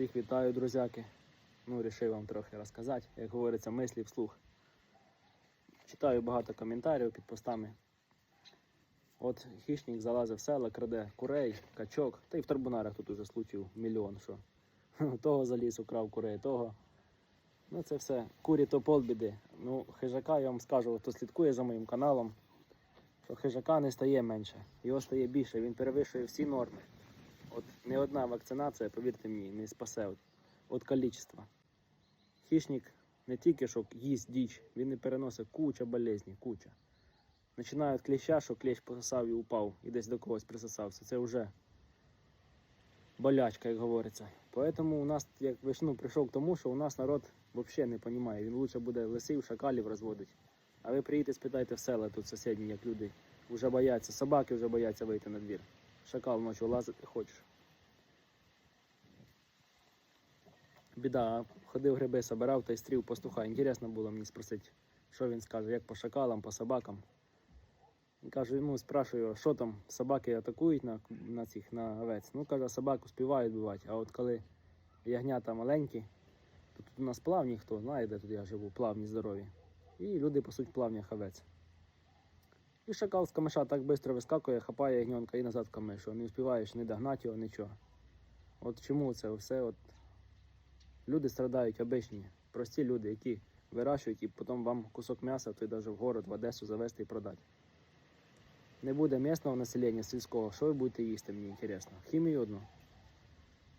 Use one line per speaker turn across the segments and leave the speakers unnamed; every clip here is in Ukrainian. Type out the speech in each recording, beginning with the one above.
Всіх вітаю, друзяки. Ну, рішив вам трохи розказати, як говориться, мислі вслух. Читаю багато коментарів під постами. От хищник залазив в села, краде курей, качок, та й в Тарбунарах тут уже случаїв мільйон, що того заліз, украв курей, того. Ну це все. Курі то полбіди. Ну, хижака я вам скажу, хто слідкує за моїм каналом, що хижака не стає менше, його стає більше, він перевищує всі норми. От не одна вакцинація, повірте мені, не спасе от, от кількості. Хищник не тільки що їсть діч, він не переносить куча болезней, куча. Починає від кліща, що кліщ пососав і упав, і десь до когось присосався. Це вже болячка, як говориться. Поэтому у нас, як вишну, прийшов к тому, що у нас народ взагалі не розуміє. Він лучше буде лисів, шакалів розводить. А ви приїдете, спитайте в села тут сусідні, як люди вже бояться, собаки вже бояться вийти на двір. Шакал ночі лазити хочеш. Біда, ходив гриби, собирав та й стрів пастуха. Інтересно було мені спросити, що він скаже, як по шакалам, по собакам. Він каже, йому спрашую, що там собаки атакують на, на цих на овець. Ну, каже, собаку співають бувати, а от коли ягнята маленькі, то тут у нас плавні, хто знає, де тут я живу, плавні здорові. І люди пасуть плавнях овець. І шакал з камиша так швидко вискакує, хапає ягненка і назад в не встигаєш не догнати його, нічого. От чому це все? От люди страдають обичні, прості люди, які вирощують і потім вам кусок м'яса, то навіть в город, в Одесу завести і продати. Не буде місцевого населення сільського, що ви будете їсти, мені інтересно. Хімію одну.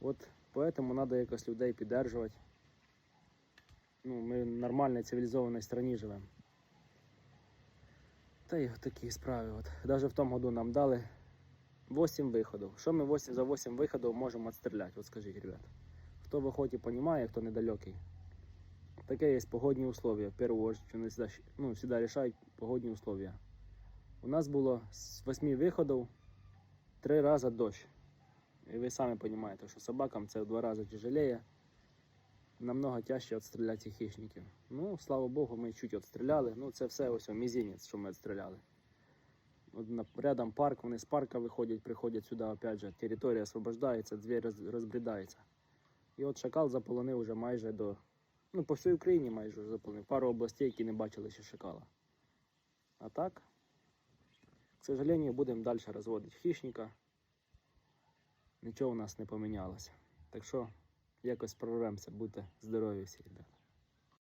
От поэтому треба якось людей піддержувати. Ну, ми в нормальній цивілізованій країні живемо. Та й такі справи. От. Даже в тому году нам дали 8 виходів. Що ми 8, за 8 виходів можемо відстріляти? От скажіть, ребят. Хто в охоті розуміє, хто недалекий. Таке є погодні условия. В першу очередь, вони завжди, ну, завжди рішають погодні условия. У нас було з 8 виходів 3 рази дощ. І ви самі розумієте, що собакам це в два рази тяжелее. Намного тяжче відстріляти хищників. Ну, слава Богу, ми чуть відстріляли. Ну, це все ось мізинець, що ми відстріляли. От рядом парк, вони з парка виходять, приходять сюди, опять же, територія освобождається, двір роз, розбрідається. І от шакал заполонив вже майже до. Ну, по всій Україні майже заполонив. Пару областей, які не бачили ще шакала. А так, к сожалению, будемо далі розводити хищника. Нічого у нас не помінялося. Так що якось прорвемося, будьте здорові всі, ребята.